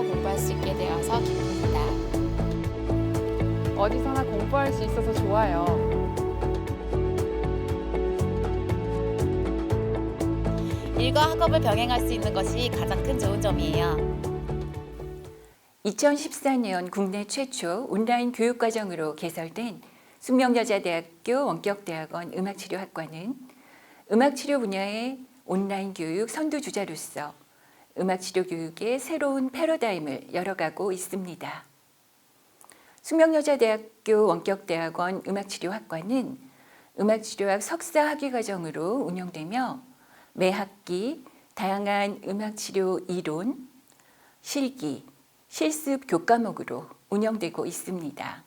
공부할 수 있게 되어서 기쁩니다. 어디서나 공부할 수 있어서 좋아요. 일과 학업을 병행할 수 있는 것이 가장 큰 좋은 점이에요. 2014년 국내 최초 온라인 교육과정으로 개설된 숙명여자대학교 원격대학원 음악치료학과는 음악치료 분야의 온라인 교육 선두주자로서 음악 치료 교육의 새로운 패러다임을 열어가고 있습니다. 숙명여자대학교 원격대학원 음악치료학과는 음악치료학 석사 학위 과정으로 운영되며 매 학기 다양한 음악치료 이론, 실기, 실습 교과목으로 운영되고 있습니다.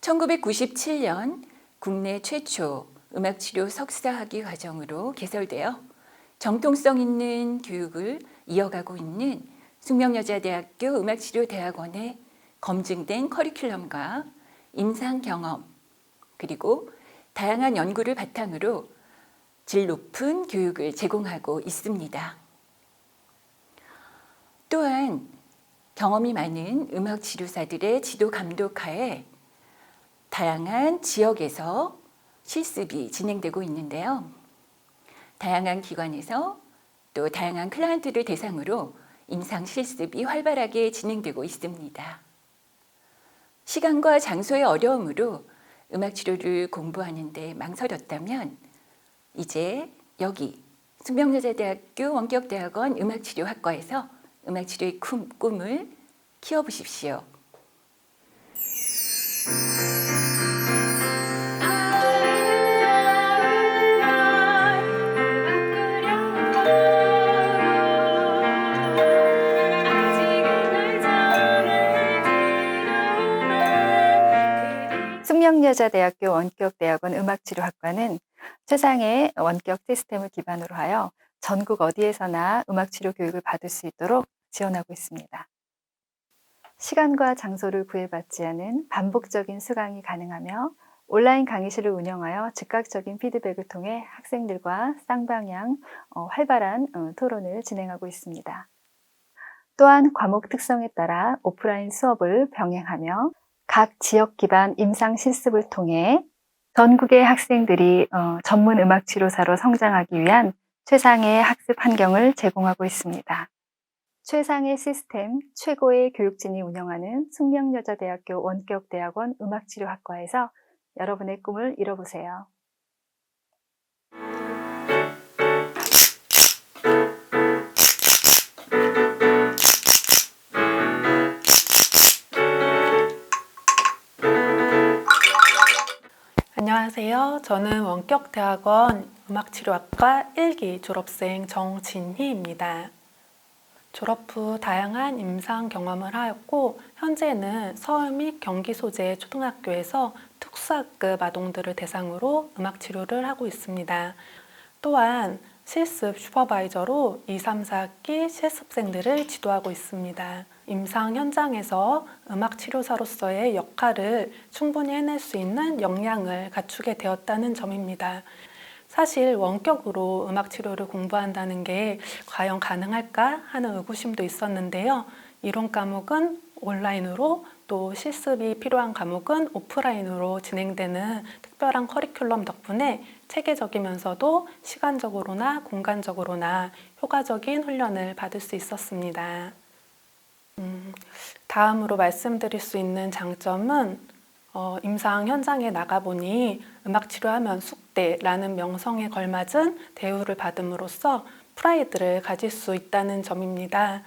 1997년 국내 최초 음악치료 석사 학위 과정으로 개설되어 정통성 있는 교육을 이어가고 있는 숙명여자대학교 음악치료대학원의 검증된 커리큘럼과 임상 경험 그리고 다양한 연구를 바탕으로 질 높은 교육을 제공하고 있습니다. 또한 경험이 많은 음악 치료사들의 지도 감독하에 다양한 지역에서 실습이 진행되고 있는데요. 다양한 기관에서 또 다양한 클라이언트를 대상으로 임상 실습이 활발하게 진행되고 있습니다. 시간과 장소의 어려움으로 음악 치료를 공부하는데 망설였다면 이제 여기 숙명여자대학교 원격대학원 음악치료학과에서 음악치료의 꿈, 꿈을 키워보십시오. 숙명여자대학교 원격대학원 음악치료학과는 최상의 원격 시스템을 기반으로 하여 전국 어디에서나 음악치료 교육을 받을 수 있도록 지원하고 있습니다. 시간과 장소를 구애받지 않은 반복적인 수강이 가능하며 온라인 강의실을 운영하여 즉각적인 피드백을 통해 학생들과 쌍방향 어, 활발한 어, 토론을 진행하고 있습니다. 또한 과목 특성에 따라 오프라인 수업을 병행하며 각 지역 기반 임상 실습을 통해 전국의 학생들이 어, 전문 음악 치료사로 성장하기 위한 최상의 학습 환경을 제공하고 있습니다. 최상의 시스템, 최고의 교육진이 운영하는 숙명여자대학교 원격대학원 음악치료학과에서 여러분의 꿈을 이뤄보세요. 안녕하세요. 저는 원격대학원 음악치료학과 1기 졸업생 정진희입니다. 졸업 후 다양한 임상 경험을 하였고 현재는 서울 및 경기 소재 초등학교에서 특수학급 아동들을 대상으로 음악 치료를 하고 있습니다. 또한 실습 슈퍼바이저로 2, 3, 4학기 실습생들을 지도하고 있습니다. 임상 현장에서 음악 치료사로서의 역할을 충분히 해낼 수 있는 역량을 갖추게 되었다는 점입니다. 사실 원격으로 음악 치료를 공부한다는 게 과연 가능할까 하는 의구심도 있었는데요. 이론 과목은 온라인으로 또 실습이 필요한 과목은 오프라인으로 진행되는 특별한 커리큘럼 덕분에 체계적이면서도 시간적으로나 공간적으로나 효과적인 훈련을 받을 수 있었습니다. 음, 다음으로 말씀드릴 수 있는 장점은 어, 임상 현장에 나가보니 음악 치료하면 숙대라는 명성에 걸맞은 대우를 받음으로써 프라이드를 가질 수 있다는 점입니다.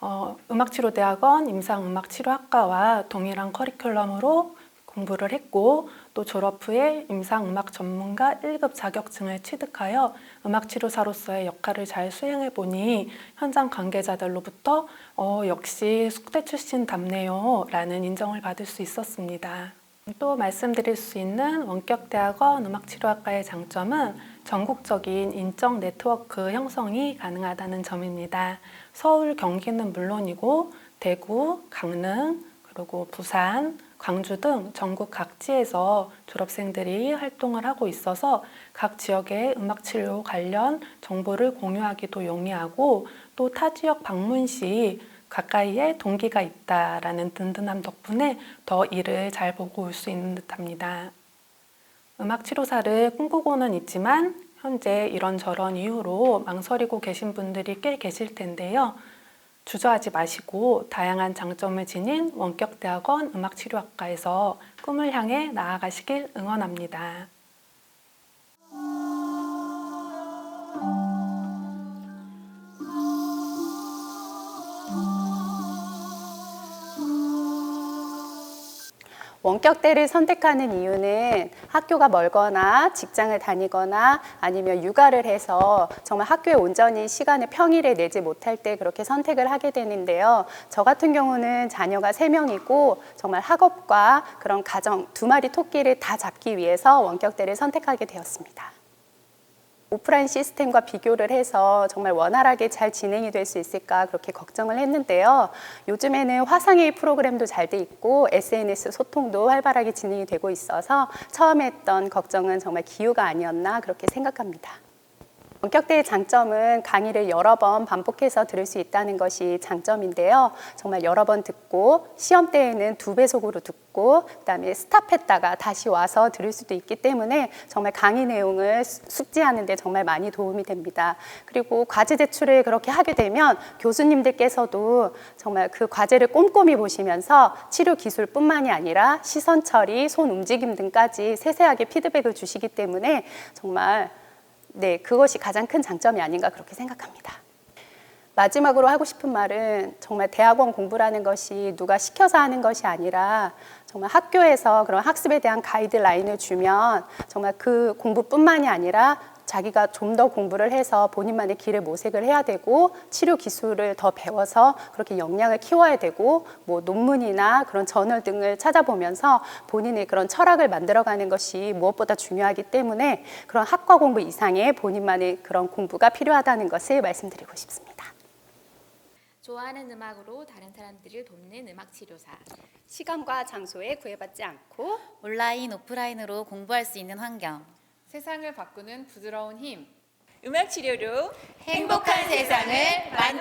어, 음악치료대학원 임상음악치료학과와 동일한 커리큘럼으로 공부를 했고 또 졸업 후에 임상음악 전문가 1급 자격증을 취득하여 음악치료사로서의 역할을 잘 수행해 보니 현장 관계자들로부터 어, 역시 숙대 출신답네요 라는 인정을 받을 수 있었습니다. 또 말씀드릴 수 있는 원격대학원 음악치료학과의 장점은 전국적인 인적 네트워크 형성이 가능하다는 점입니다. 서울, 경기는 물론이고 대구, 강릉, 그리고 부산, 광주 등 전국 각지에서 졸업생들이 활동을 하고 있어서 각 지역의 음악 치료 관련 정보를 공유하기도 용이하고 또 타 지역 방문 시 가까이에 동기가 있다라는 든든함 덕분에 더 일을 잘 보고 올 수 있는 듯합니다. 음악 치료사를 꿈꾸고는 있지만 현재 이런저런 이유로 망설이고 계신 분들이 꽤 계실 텐데요. 주저하지 마시고 다양한 장점을 지닌 원격대학원 음악치료학과에서 꿈을 향해 나아가시길 응원합니다. 원격대를 선택하는 이유는 학교가 멀거나 직장을 다니거나 아니면 육아를 해서 정말 학교에 온전히 시간을 평일에 내지 못할 때 그렇게 선택을 하게 되는데요. 저 같은 경우는 자녀가 세명이고 정말 학업과 그런 가정 두 마리 토끼를 다 잡기 위해서 원격대를 선택하게 되었습니다. 오프라인 시스템과 비교를 해서 정말 원활하게 잘 진행이 될 수 있을까 그렇게 걱정을 했는데요. 요즘에는 화상회의 프로그램도 잘 돼 있고 SNS 소통도 활발하게 진행이 되고 있어서 처음에 했던 걱정은 정말 기우가 아니었나 그렇게 생각합니다. 원격대의 장점은 강의를 여러 번 반복해서 들을 수 있다는 것이 장점인데요. 정말 여러 번 듣고 시험 때에는 두 배속으로 듣고 그다음에 스탑했다가 다시 와서 들을 수도 있기 때문에 정말 강의 내용을 수- 숙지하는 데 정말 많이 도움이 됩니다. 그리고 과제 제출을 그렇게 하게 되면 교수님들께서도 정말 그 과제를 꼼꼼히 보시면서 치료 기술뿐만이 아니라 시선 처리, 손 움직임 등까지 세세하게 피드백을 주시기 때문에 정말 네, 그것이 가장 큰 장점이 아닌가 그렇게 생각합니다. 마지막으로 하고 싶은 말은 정말 대학원 공부라는 것이 누가 시켜서 하는 것이 아니라 정말 학교에서 그런 학습에 대한 가이드라인을 주면 정말 그 공부뿐만이 아니라 자기가 좀 더 공부를 해서 본인만의 길을 모색을 해야 되고 치료 기술을 더 배워서 그렇게 역량을 키워야 되고 뭐 논문이나 그런 저널 등을 찾아보면서 본인의 그런 철학을 만들어가는 것이 무엇보다 중요하기 때문에 그런 학과 공부 이상의 본인만의 그런 공부가 필요하다는 것을 말씀드리고 싶습니다. 좋아하는 음악으로 다른 사람들을 돕는 음악 치료사. 시간과 장소에 구애받지 않고 온라인, 오프라인으로 공부할 수 있는 환경. 세상을 바꾸는 부드러운 힘. 음악 치료로 행복한 세상을 만들